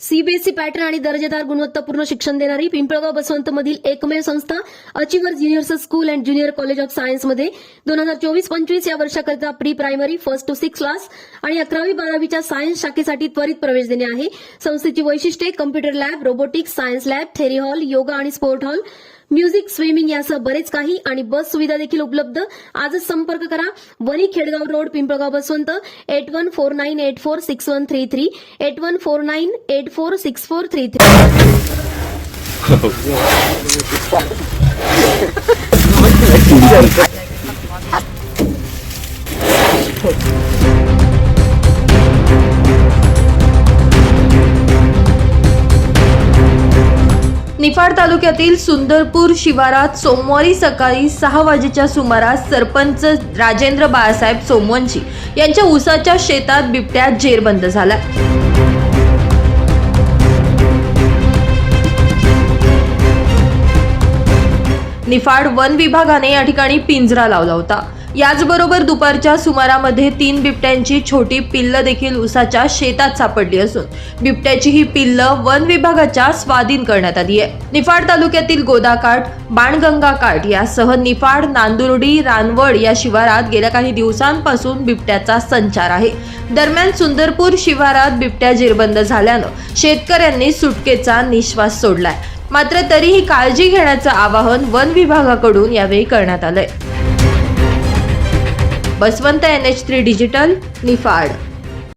CBSE pattern आणि दर्जेदार गुणवत्तापूर्ण शिक्षण देणारी पिंपळगाव बसवंत मधील एकमेव संस्था achievers juniors school and junior college of सायन्समध्ये दोन हजार चोवीस पंचवीस या वर्षाकरिता pre primary first to six class आणि अकरावी बारावीच्या सायन्स शाखेसाठी त्वरित प्रवेश देणे आहे संस्थेची वैशिष्ट्ये computer lab robotics science lab theory hall yoga आणि स्पोर्ट हॉल म्युझिक स्विमिंग यासह बरेच काही आणि बस सुविधा देखील उपलब्ध. आजच संपर्क करा. Wani Khedgaon road Pimpalgaon Baswant. Eight one four nine eight four six one three three eight one four nine eight four six four three three Niphad तालुक्यातील सुंदरपूर शिवारात सोमवारी सकाळी सहा वाजेच्या सुमारास सरपंच राजेंद्र बाळासाहेब सोमवंशी यांच्या ऊसाच्या शेतात बिबट्या जेरबंद झाला निफाड वन विभागाने या ठिकाणी पिंजरा लावला होता. याचबरोबर दुपारच्या सुमारामध्ये तीन बिबट्यांची छोटी पिल्ल देखील उसाच्या शेतात सापडली असून बिबट्याची ही पिल्ल वन विभागाच्या स्वाधीन करण्यात आली आहे. निफाड तालुक्यातील गोदाकाठ बाणगंगा काठ यासह निफाड नांदुर्डी रानवड या शिवारात गेल्या काही दिवसांपासून बिबट्याचा संचार आहे. दरम्यान सुंदरपूर शिवारात बिबट्या जिरबंद झाल्यानं शेतकऱ्यांनी सुटकेचा निश्वास सोडलाय. मात्र तरीही काळजी घेण्याचं आवाहन वन विभागाकडून यावेळी करण्यात आलंय. Baswant N H three digital Niphad.